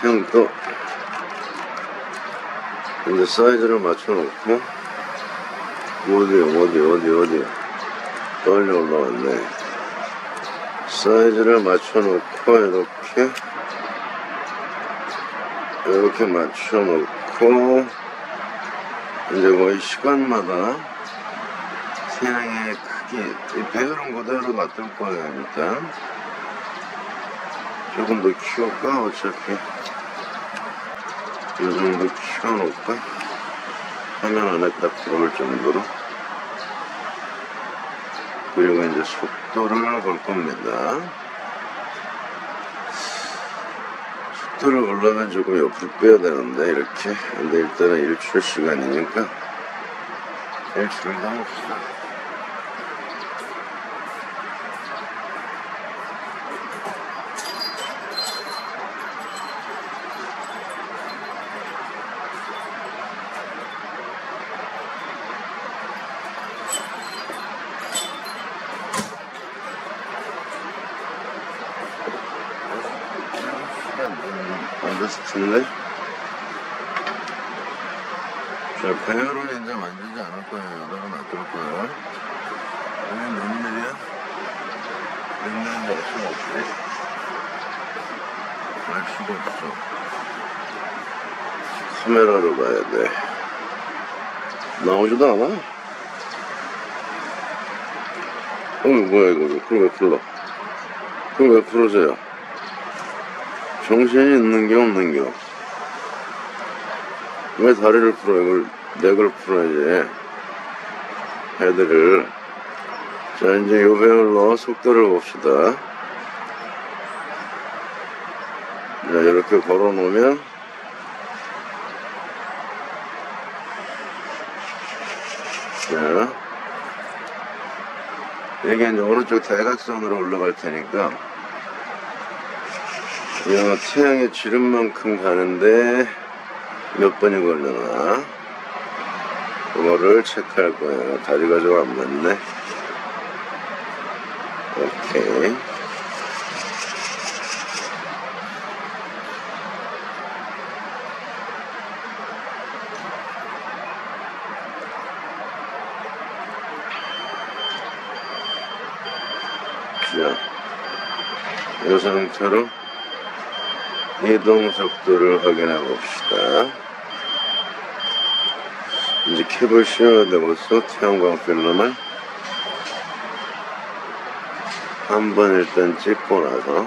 태양도 이제 사이즈를 맞춰놓고 어디 어디 어디 어디 빨리 올라왔네. 사이즈를 맞춰놓고 이렇게 이렇게 맞춰놓고 이제 거의 시간마다 태양의 크기 이 배열은 그대로 놔둘 거예요 일단. 조금 더 키울까 어차피 이 정도 키워놓을까? 화면 안에 딱 들어올 정도로? 그리고 이제 속도를 볼 겁니다. 속도를 보려면 조금 옆으로 빼야 되는데 이렇게 근데 일단은 일출 시간이니까 일출을 담읍시다 안 됐을 텐데. 자, 배열은 이제 만지지 않을 거예요. 여기다가 놔둘 거예요. 여기 몇 밀이야? 몇 밀인지 알 수가 없지. 알 수가 없어. 카메라로 봐야 돼. 나오지도 않아. 어, 뭐야, 이거. 그걸 왜 풀러? 그걸 왜 풀으세요? 정신이 있는 게 없는 겨. 왜 다리를 풀어? 이걸, 내걸 풀어야지. 헤드를. 자, 이제 요 배열로 속도를 봅시다. 자, 이렇게 걸어 놓으면. 자. 이게 이제 오른쪽 대각선으로 올라갈 테니까. 야, 태양의 지름만큼 가는데 몇 번이 걸려나? 그거를 체크할 거예요. 다리가 좀 안 맞네. 오케이. 자, 이 상태로 이동 속도를 확인해 봅시다. 이제 캡을 씌워야 되고서 태양광 필름을 한 번 일단 찍고 나서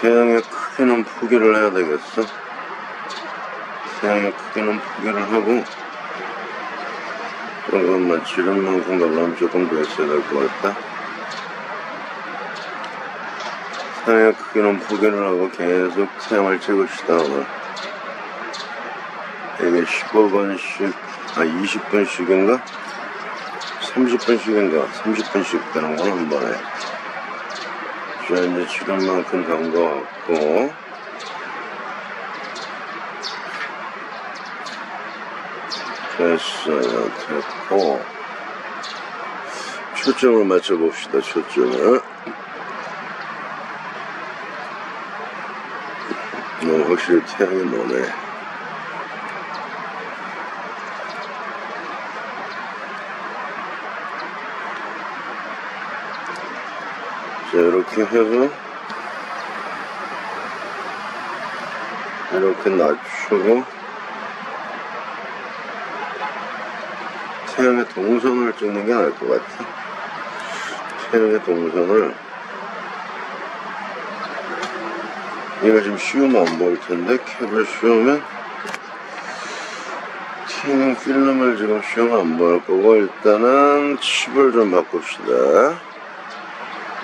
태양의 크기는 포기를 해야 되겠어. 태양의 크기는 포기를 하고 그런 것만 지름만큼 가려면 조금 더 있어야 될 것 같다. 태양의 크기는 포기를 하고 계속 태양을 찍읍시다 오늘. 이게 15분씩, 아 20분씩인가? 30분씩인가? 30분씩 되는 건한 번에. 자, 이제 지름만큼 간거 같고. 됐어요, 됐고. 초점을 맞춰봅시다, 초점을. 어, 확실히 태양이 머네. 이렇게 해서 이렇게 낮추고 태양의 동선을 찍는 게 나을 것 같아. 태양의 동선을 이거 지금 씌우면 안 보일 텐데 캡을 씌우면 팅 필름을 지금 씌우면 안 보일 거고 일단은 칩을 좀 바꿉시다.